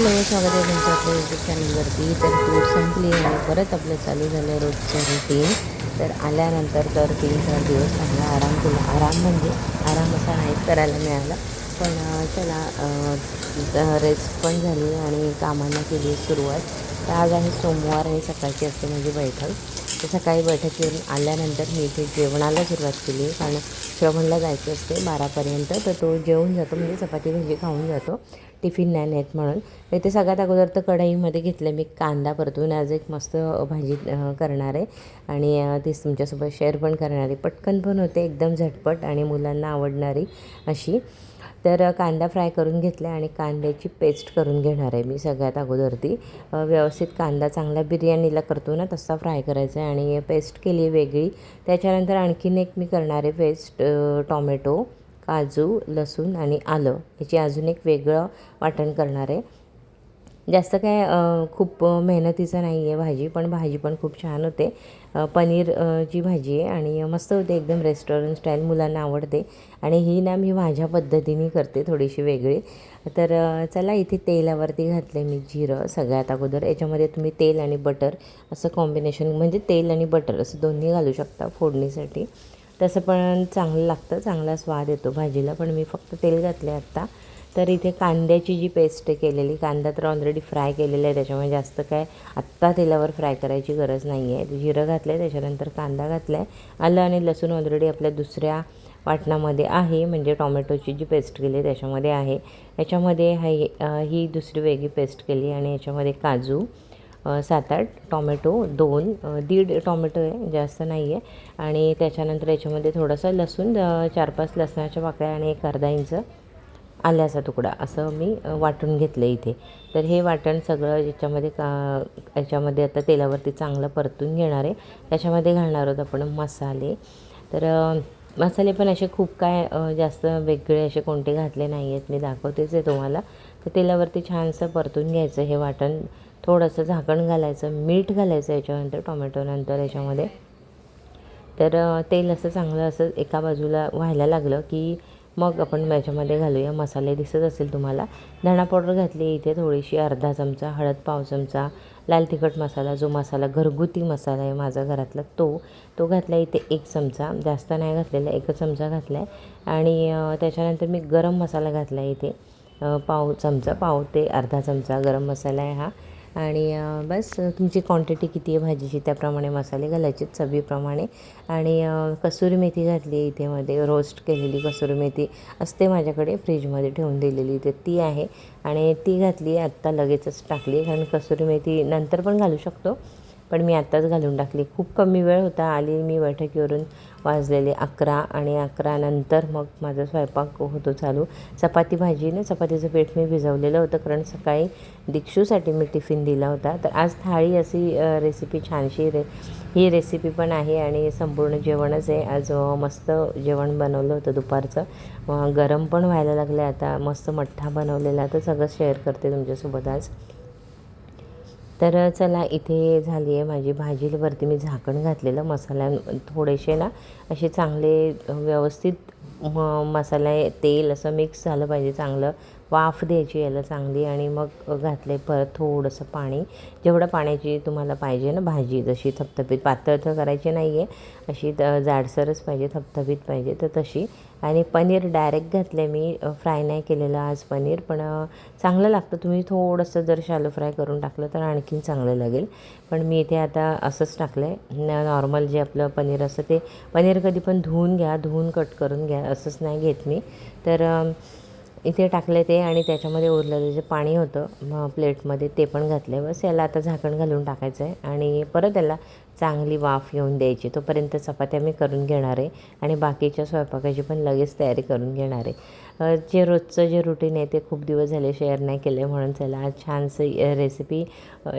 Hello स्वागत आहे तुमचं आपल्या यूट्यूब चॅनलवरती तर टूर संपली आणि परत आपलं चालू झालं रोजचं रुटीन तर आल्यानंतर तर तीन चार दिवस चांगला आराम केला. आराम म्हणजे आराम असा नाही करायला मिळाला. पण चला रेस्ट पण झाली आणि कामांना केली सुरुवात. तर आज आहे सोमवार आणि सकाळची असते म्हणजे बैठक. तर सकाळी बैठक येऊन आल्यानंतर मी इथे जेवणाला सुरुवात केली. कारण श्रवणला जायचं असते बारापर्यंत. तर तो जेवून जातो म्हणजे चपाती भाजी खाऊन जातो. टिफिन नाही आहेत म्हणून. तर इथे सगळ्यात अगोदर तर कढईमध्ये घेतलं मी कांदा परतून. आज एक मस्त भाजी करणार आहे. आणि अ, तीच तुमच्यासोबत शेअर पण करणार आहे. पटकन पण होते एकदम झटपट आणि मुलांना आवडणारी अशी. तर कांदा फ्राय करून घेतला आणि कांद्याची पेस्ट करून घेणार आहे मी सगळ्यात अगोदर ती व्यवस्थित कांदा चांगला बिर्याणीला करतो ना तसा फ्राय करायचा आहे आणि पेस्ट केली आहे वेगळी. त्याच्यानंतर आणखीन एक मी करणार आहे पेस्ट टॉमॅटो. काजू लसूण आणि आलं याची अजून एक वेगळं वाटण करणार आहे. जास्त काय खूप मेहनतीचं नाही आहे भाजी पण भाजी पण खूप छान होते. पनीरची पनीर भाजी आहे आणि मस्त होते एकदम रेस्टॉरंट स्टाईल मुलांना आवडते. आणि ही ना मी माझ्या पद्धतीने करते थोडीशी वेगळी. तर चला इथे तेलावरती घातले मी जिरं सगळ्यात अगोदर. याच्यामध्ये तुम्ही तेल आणि बटर असं कॉम्बिनेशन म्हणजे तेल आणि बटर असं दोन्ही घालू शकता फोडणीसाठी. तसं पण चांगलं लागतं चांगला स्वाद येतो भाजीला पण मी फक्त तेल घातले आत्ता. तर इथे कांद्याची जी पेस्ट केलेली कांदा तर ऑलरेडी फ्राय केलेला आहे त्याच्यामुळे जास्त काय आत्ता तेलावर फ्राय करायची गरज नाही आहे जिरं घातलं आहे त्याच्यानंतर कांदा घातला आहे आलं आणि लसूण ऑलरेडी आपल्या दुसऱ्या वाटणामध्ये आहे म्हणजे टॉमॅटोची जी पेस्ट केली त्याच्यामध्ये आहे. याच्यामध्ये हाय ही दुसरी वेगळी पेस्ट केली आणि याच्यामध्ये काजू सात आठ टॉमॅटो दोन दीड टॉमॅटो आहे जास्त नाही आहे आणि त्याच्यानंतर याच्यामध्ये थोडंसं लसूण चार पाच लसणाच्या पाकळ्या आणि एक अर्धा इंच आल्याचा तुकडा असं मी वाटून घेतलं इथे. तर हे वाटण सगळं याच्यामध्ये का याच्यामध्ये आता तेलावरती चांगलं परतून घेणार आहे. त्याच्यामध्ये घालणार आहोत आपण मसाले. तर मसाले पण असे खूप काय जास्त वेगळे असे कोणते घातले नाही आहेत मी दाखवतेच आहे तुम्हाला. तर तेलावरती छानसं परतून घ्यायचं हे वाटण. थोडंसं झाकण घालायचं मीठ घालायचं याच्यानंतर टोमॅटोनंतर याच्यामध्ये. तर तेल असं चांगलं असं एका बाजूला व्हायला लागलं की मग आपण याच्यामध्ये घालूया. मसाले दिसत असेल तुम्हाला. धणा पावडर घातली इथे थोडीशी अर्धा चमचा हळद पाव चमचा लाल तिखट मसाला जो मसाला घरगुती मसाला आहे माझा घरातला तो तो घातला इथे एक चमचा. जास्त नाही घातलेला एकच चमचा घातला आहे आणि त्याच्यानंतर मी गरम मसाला घातला आहे इथे पाव चमचा पाव ते अर्धा चमचा गरम मसाला आहे हा. आणि बस तुमची क्वांटिटी किती आहे भाजीची त्याप्रमाणे मसाले घालायचे चवीप्रमाणे. आणि कसुरी मेथी घातली आहे इथे मध्ये रोस्ट केलेली कसुरी मेथी असते माझ्याकडे फ्रीजमध्ये ठेवून दिलेली तर ती आहे. आणि ती घातली आत्ता लगेचच टाकली कारण कसुरी मेथी नंतर पण घालू शकतो. पण मी आत्ताच घालून टाकली. खूप कमी वेळ होता आली मी बैठकीवरून वाजलेले अकरा आणि अकरानंतर मग माझा स्वयंपाक होतो चालू. चपाती भाजी ना चपातीचं पीठ मी भिजवलेलं होतं कारण सकाळी दीक्षूसाठी मी टिफिन दिला होता. तर आज थाळी अशी रेसिपी छानशी रे ही रेसिपी पण आहे आणि संपूर्ण जेवणच आहे. आज मस्त जेवण बनवलं होतं दुपारचं. गरम पण व्हायला लागलं आता. मस्त मठ्ठा बनवलेला. तर सगळं शेअर करते तुमच्यासोबत आज. तर चला इथे झाली आहे माझी भाजीवरती मी झाकण घातलेलं मसाल्या थोडेसे ना असे चांगले व्यवस्थित म मसाला तेल असं मिक्स झालं पाहिजे. चांगलं वाफ द्यायची याला चांगली आणि मग घातले परत थोडंसं पाणी. जेवढं पाण्याची तुम्हाला पाहिजे ना भाजी जशी थपथपीत. पातळ तर करायची नाही आहे अशी जाडसरच पाहिजे थपथपीत पाहिजे. तर तशी आणि पनीर डायरेक्ट घातलं मी. फ्राय नाही केलेलं आज पनीर पण चांगलं लागतं. तुम्ही थोडंसं जर शालो फ्राय करून टाकलं तर आणखीन चांगलं लागेल. पण मी इथे आता असंच टाकलं आहे नॉर्मल जे आपलं पनीर असतं ते पनीर कधी पण धुवून घ्या धुवून कट करून घ्या असंच नाही घेत मी. तर इथे टाकले ते आणि त्याच्यामध्ये उरलेलं जे पाणी होतं प्लेटमध्ये ते पण घातलं बस याला आता झाकण घालून टाकायचं आहे आणि परत याला चांगली वाफ येऊन द्यायची. तोपर्यंत चपात्या मी करून घेणार आहे आणि बाकीच्या स्वयंपाकाची पण लगेच तयारी करून घेणार आहे. जे रोजचं जे रुटीन आहे ते खूप दिवस झाले शेअर नाही केले म्हणून चला आज छानसं रेसिपी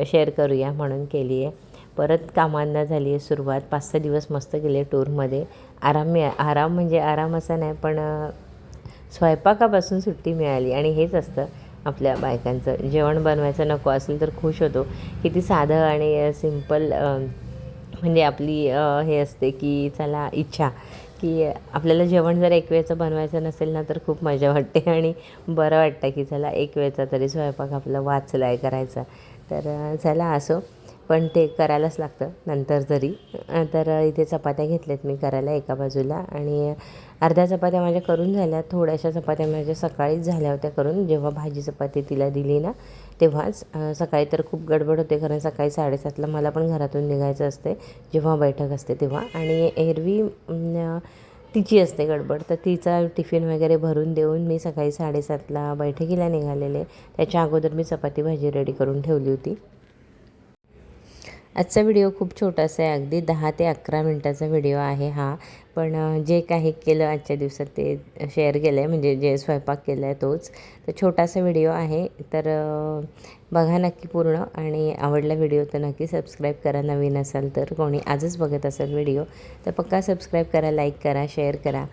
शेअर करूया म्हणून केली आहे. परत कामांना झाली आहे सुरुवात. पाच सहा दिवस मस्त गेले टूरमध्ये आराम आराम म्हणजे आराम असा नाही पण स्वयंपाकापासून सुट्टी मिळाली आणि हेच असतं आपल्या बायकांचं. जेवण बनवायचं नको असेल तर खुश होतो. किती साधं आणि सिंपल म्हणजे आपली हे असते की चला इच्छा की आपल्याला जेवण जर एक वेळचं बनवायचं नसेल ना तर खूप मजा वाटते आणि बरं वाटतं की चला एक वेळचा तरी स्वयंपाक आपला वाचला आहे करायचा. तर चला असो. पण ते करायलाच लागतं नंतर जरी. तर इथे चपात्या घेतल्यात मी करायला एका बाजूला आणि अर्ध्या चपात्या माझ्या करून झाल्या. थोड्याशा चपात्या माझ्या सकाळीच झाल्या होत्या करून. जेव्हा भाजी चपाती तिला दिली ना तेव्हाच सकाळी तर खूप गडबड होते कारण सकाळी साडेसातला मला पण घरातून निघायचं असते. जेव्हा बैठक असते तेव्हा. आणि एरवी तिची असते गडबड. तर तिचा टिफिन वगैरे भरून देऊन मी सकाळी साडेसातला बैठकीला निघालेले. त्याच्या अगोदर मी चपाती भाजी रेडी करून ठेवली होती. आजचा व्हिडिओ खूप छोटासा आहे अगदी दहा ते अकरा मिनटाचा व्हिडिओ आहे हा. पण जे काही केलं आजच्या दिवसात ते शेअर केलं आहे म्हणजे जे स्वयंपाक केला आहे तोच. तर छोटासा व्हिडिओ आहे तर बघा नक्की पूर्ण आणि आवडला व्हिडिओ तर नक्की सबस्क्राईब करा. नवीन असाल तर कोणी आजच बघत असेल व्हिडिओ तर पक्का सबस्क्राईब करा लाईक करा शेअर करा.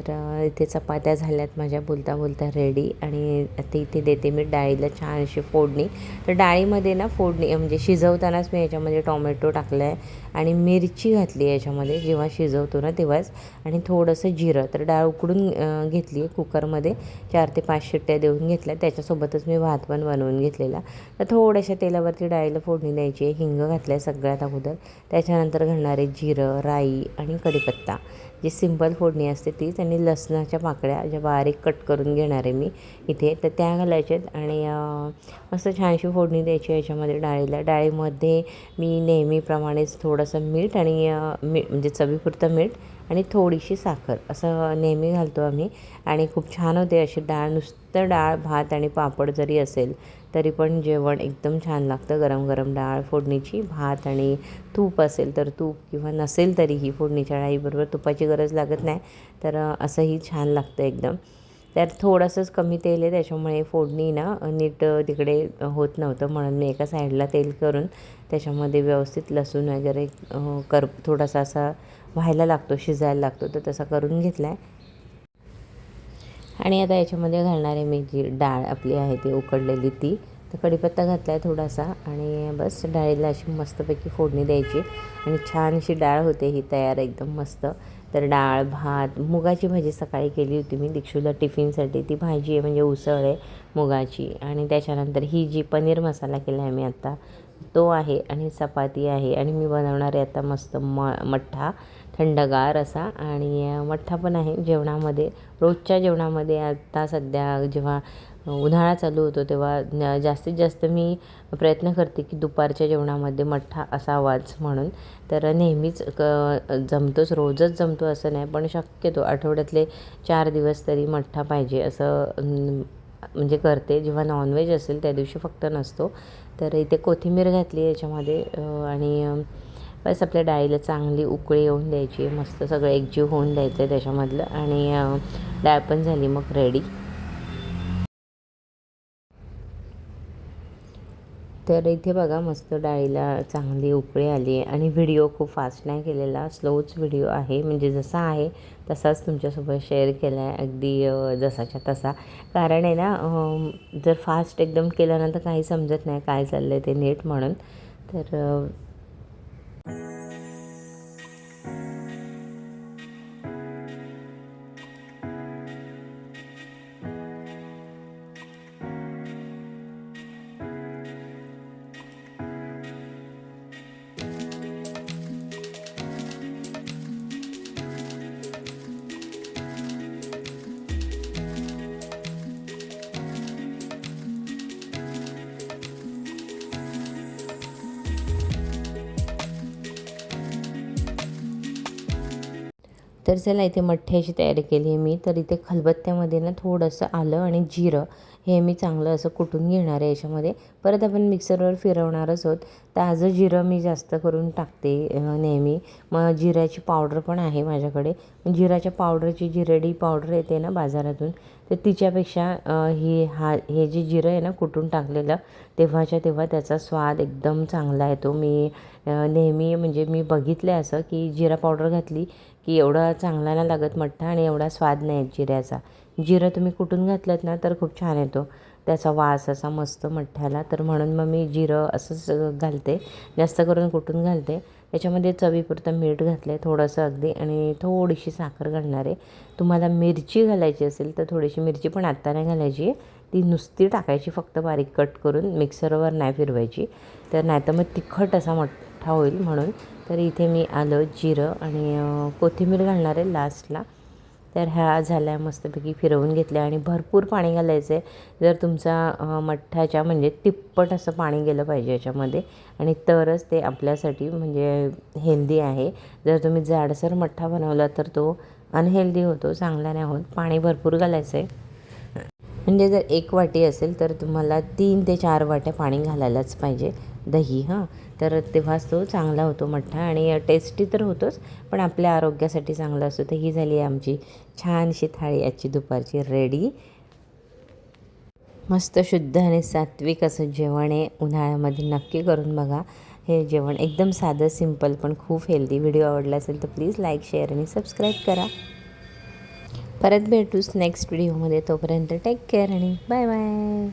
तर इथे चपात्या झाल्यात माझ्या बोलता बोलता रेडी आणि ते इथे देते मी डाळीला छान अशी फोडणी. तर डाळीमध्ये ना फोडणी म्हणजे शिजवतानाच मी याच्यामध्ये टोमॅटो टाकला आहे आणि मिरची घातली याच्यामध्ये जेव्हा शिजवतो ना तेव्हाच. आणि थोडंसं जिरं तर डाळ उकडून घेतली आहे कुकरमध्ये. चार ते पाच शिट्ट्या देऊन घेतल्या. त्याच्यासोबतच मी भात पण बनवून घेतलेला. तर थोड्याशा तेलावरती डाळीला फोडणी द्यायची आहे. हिंग घातलं आहे सगळ्यात अगोदर. त्याच्यानंतर घालणारे जिरं राई आणि कढीपत्ता. जी सिंपल फोडणी असते तीच आणि लसणाच्या पाकळ्या ज्या बारीक कट करून घेणार आहे मी इथे तर त्या घालायच्यात आणि मस्त छानशी फोडणी द्यायची याच्यामध्ये डाळीला. डाळीमध्ये मी नेहमीप्रमाणेच थोडंसं मीठ आणि मी मीठ म्हणजे चवीपुरतं मीठ आणि थोडीशी साखर असं नेहमी घालतो आम्ही. आणि खूप छान होते अशी डाळ नुसतं डाळ भात आणि पापड जरी असेल तरी पण जेवण एकदम छान लागतं. गरम गरम डाळ फोडणीची भात आणि तूप असेल तर तूप किंवा नसेल तरीही फोडणीच्या डाळीबरोबर तुपाची गरज लागत नाही तर असंही छान लागतं एकदम. त्यात थोडंसंच कमी तेल आहे त्याच्यामुळे फोडणी ना नीट तिकडे होत नव्हतं. म्हणून मी एका साईडला तेल करून त्याच्यामध्ये व्यवस्थित लसूण वगैरे कर थोडासा असा व्हायला लागतो शिजायला लागतो तर तसा करून घेतला आहे आणि आता याच्यामध्ये घालणारे मी जी डाळ आपली आहे ती उकडलेली ती तर कढीपत्ता घातला आहे थोडासा आणि बस डाळीला अशी मस्तपैकी फोडणी द्यायची. आणि छान अशी डाळ होते ही तयार एकदम मस्त. तर डाळ भात मुगाची भाजी सकाळी केली होती मी दीक्षूला टिफिनसाठी. ती भाजी आहे म्हणजे उसळ आहे मुगाची. आणि त्याच्यानंतर ही जी पनीर मसाला केला आहे मी आत्ता तो आहे आणि चपाती आहे. आणि मी बनवणार आहे आता मस्त म मठ्ठा. थंडगार असा आणि मठ्ठा पण आहे जेवणामध्ये. रोजच्या जेवणामध्ये आता सध्या जेव्हा उन्हाळा चालू होतो तेव्हा जास्तीत जास्त मी प्रयत्न करते की दुपारच्या जेवणामध्ये मठ्ठा असावाच म्हणून. तर नेहमीच क जमतोच रोजच जमतो असं नाही पण शक्यतो आठवड्यातले चार दिवस तरी मठ्ठा पाहिजे असं म्हणजे करते. जेव्हा नॉनव्हेज असेल त्या दिवशी फक्त नसतो. तर इथे कोथिंबीर घातली याच्यामध्ये आणि बस आपल्या डाळीला चांगली उकळी येऊन द्यायची मस्त सगळं एकजीव होऊन द्यायचं आहे त्याच्यामधलं. आणि डाळ पण झाली मग रेडी तर इथे बघा मस्त डाळीला चांगली उकळी आली आहे. आणि व्हिडिओ खूप फास्ट नाही केलेला स्लोच व्हिडिओ आहे. म्हणजे जसा आहे तसाच तुमच्यासोबत शेअर केला आहे अगदी जसाच्या तसा. कारण आहे ना जर फास्ट एकदम केल्यानंतर ना तर काही समजत नाही काय चाललं आहे ते नीट म्हणून. तर तर चला इथे मठ्ठ्याची तयारी केली आहे मी. तर इथे खलबत्त्यामध्ये ना थोडंसं आलं आणि जिरं हे मी चांगलं असं कुटून घेणार आहे याच्यामध्ये. परत आपण मिक्सरवर फिरवणारच आहोत. ताजं जिरं मी जास्त करून टाकते नेहमी. मग जिऱ्याची पावडर पण आहे माझ्याकडे. जिऱ्याच्या जिराच्या पावडरची जिरेडी पावडर येते ना बाजारातून. तर तिच्यापेक्षा ही हा हे जे जिरं आहे ना कुटून टाकलेलं तेव्हाच्या तेव्हा त्याचा स्वाद एकदम चांगला येतो. मी नेहमी म्हणजे मी बघितलं आहे असं की जिरा पावडर घातली की एवढा चांगला नाही लागत मठ्ठा आणि एवढा स्वाद नाही येत जिऱ्याचा. जिरं तुम्ही कुटून घातलं ना तर खूप छान येतो. त्याचा वास असा मस्त मठ्ठ्याला. तर म्हणून मग मी जिरं असंच घालते. जास्त करून कुटून घालते? त्याच्यामध्ये चवीपुरतं मीठ घातलं आहे थोडंसं अगदी आणि थोडीशी साखर घालणार. आहे तुम्हाला मिरची घालायची असेल तर थोडीशी मिरची पण आत्ता नाही घालायची. ती नुसती टाकायची फक्त बारीक कट करून मिक्सरवर नाही फिरवायची. तर नाही तर मग तिखट असा मठ्ठा होईल म्हणून. तर इथे मी आलं जिरं आणि कोथिंबीर घालणार आहे लास्टला तर ह्या झाल्या मस्तपैकी फिरवून घेतल्या आणि भरपूर पाणी घालायचं आहे जर तुमचा मठ्ठाच्या म्हणजे तिप्पट असं पाणी गेलं पाहिजे याच्यामध्ये आणि तरच ते आपल्यासाठी म्हणजे हेल्दी आहे. जर तुम्ही जाडसर मठ्ठा बनवला तर तो अनहेल्दी होतो चांगला नाही होत. पाणी भरपूर घालायचं आहे म्हणजे जर एक वाटी असेल तर तुम्हाला तीन ते चार वाट्या पाणी घालायलाच पाहिजे. दही हां. तर तेव्हाच तो चांगला होतो मठ्ठा आणि टेस्टी तर होतोच पण आपल्या आरोग्यासाठी चांगला असतो. तर ही झाली आहे आमची छानशी थाळी. आजची दुपारची रेडी मस्त शुद्ध आणि सात्विक असं जेवण आहे. उन्हाळ्यामध्ये नक्की करून बघा. हे जेवण एकदम साधं सिंपल पण खूप हेल्दी व्हिडिओ आवडला असेल तर प्लीज लाईक शेअर आणि सबस्क्राईब करा. परत भेटूच नेक्स्ट व्हिडिओमध्ये तोपर्यंत टेक केअर आणि बाय बाय